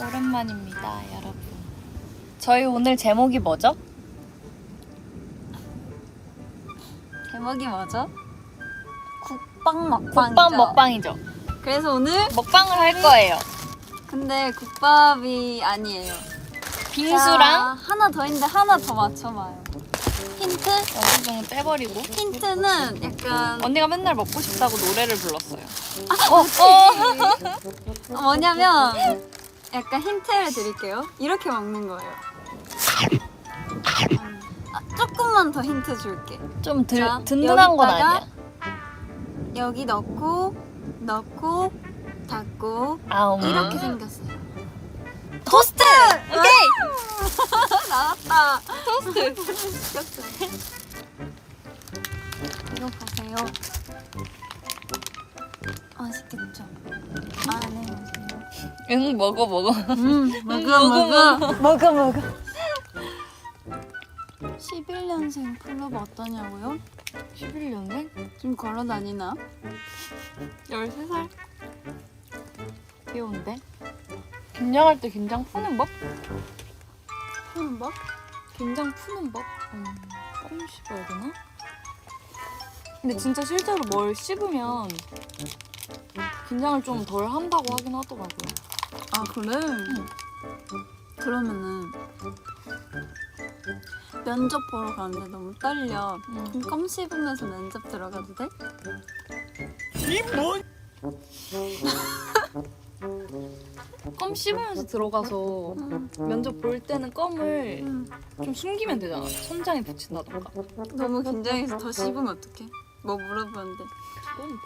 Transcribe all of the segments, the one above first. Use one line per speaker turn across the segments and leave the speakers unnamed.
오랜만입니다, 여러분. 저희 오늘 제목이 뭐죠?
제목이 뭐죠? 국밥 먹방이죠.
국밥 먹방이죠.
그래서 오늘
먹방을 할 거예요.
근데 국밥이 아니에요.
빙수랑
자, 하나 더 있는데 하나 더 맞춰봐요. 힌트?
영수증을 빼버리고
힌트는 약간
언니가 맨날 먹고 싶다고 노래를 불렀어요.
어, 뭐냐면 약간 힌트를 드릴게요. 이렇게 먹는 거예요. 아, 조금만 더 힌트 줄게.
좀 들,
자,
든든한 건
여기다가
아니야.
여기 넣고 넣고 닫고
아, 음.
이렇게 생겼어요.
토스트.
오케이. 나왔다.
토스트.
이거 보세요. 맛있겠죠? 아, 네, 맛있네요.
응 먹어 먹어.
음, 먹어, 먹어. 먹어, 먹어. 11년생 플로버 어떠냐고요?
11년생?
좀 걸어 다니나?
13살? 귀여운데? 긴장할 때 긴장 푸는 법?
푸는 법?
긴장 푸는 법? 음, 껌 씹어야 되나? 근데 진짜 실제로 뭘 씹으면 긴장을 좀 덜 한다고 하긴 하더라고요.
아, 그래? 그러면은 면접 보러 가는데 너무 떨려.
음.
그럼 껌 씹으면서 면접 들어가도 돼?
껌 씹으면서 들어가서 면접 볼 때는 껌을
음.
좀 숨기면 되잖아. 천장에 붙인다던가.
너무 긴장해서 더 씹으면 어떡해? 뭐 물어보는데.
그건 뭐.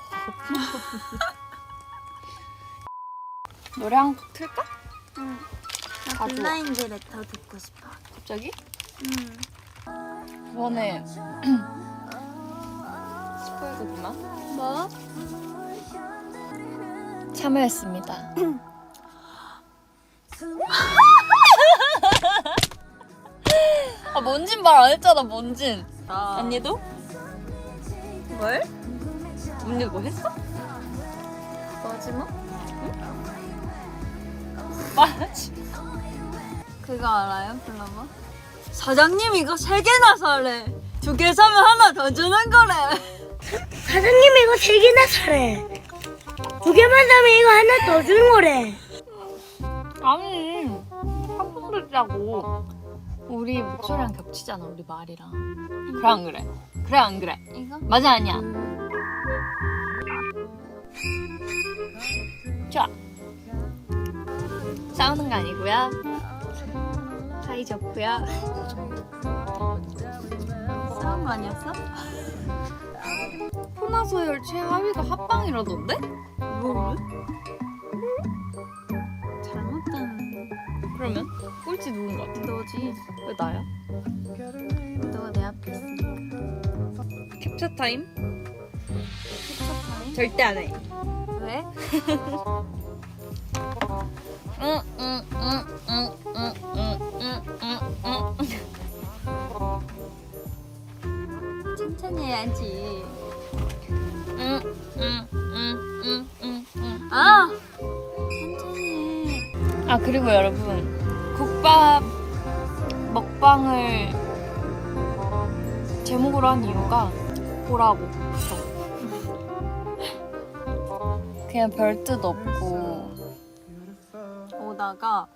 노래 한 곡 틀까?
응.
아,
나
좋아.
블라인드 레터 듣고 싶어.
갑자기?
응.
이번에 스포해도 되나?
뭐?
참여했습니다. 아 뭔진 말 안 했잖아 뭔진.
나.
언니도? 뭘? 언니 뭐 했어?
뭐지 뭐?
말하지.
그거 알아요, 플러버? 사장님 이거 세 개나 사래. 두 개 사면 하나 더 주는 거래.
사장님 이거 세 개나 사래. 두 개만 사면 이거 하나 더 주는 거래.
아니 한번 듣자고. 우리 목소리랑 겹치잖아 우리 말이랑. 그래 안 그래? 그래 안 그래?
이거?
맞아 아니야? 좋아. 싸우는 거 아니고요. 사이 좋고요.
싸움 아니었어?
포나소열 최하위가 합방이라던데?
뭐? 잘못된
그러면 꼴찌 누군 것 같아?
너지.
왜 나야? 캡처 타임?
캡처타임?
절대 안 해.
왜? 천천히 해야지. 아! 천천히 해.
아 그리고 여러분 국밥 먹방을 제목으로 한 이유가 보라고. 그냥 별 뜻 없고.
오다가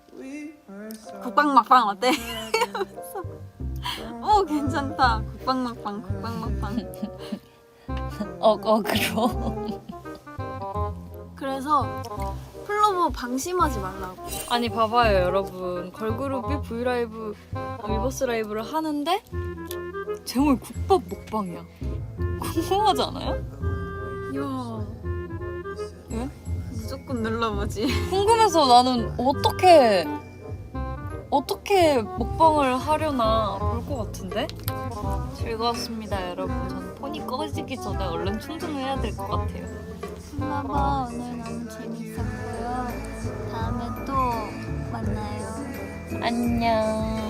국방 막방 어때? 이러면서 오 괜찮다. 국방 막방 국방 막방.
어 어그로
그래서 플로버 방심하지 말라고.
아니 봐봐요 여러분. 걸그룹이 브이라이브 위버스 라이브를 하는데 제목이 국밥 먹방이야 궁금하지 않아요?
야.
왜?
무조건 눌러보지.
궁금해서 나는 어떻게 어떻게 먹방을 하려나 볼 것 같은데? 즐거웠습니다 여러분. 전 폰이 꺼지기 전에 얼른 충전을 해야 될 것 같아요.
플로버 오늘 너무 재밌었고요. 다음에 또 만나요.
안녕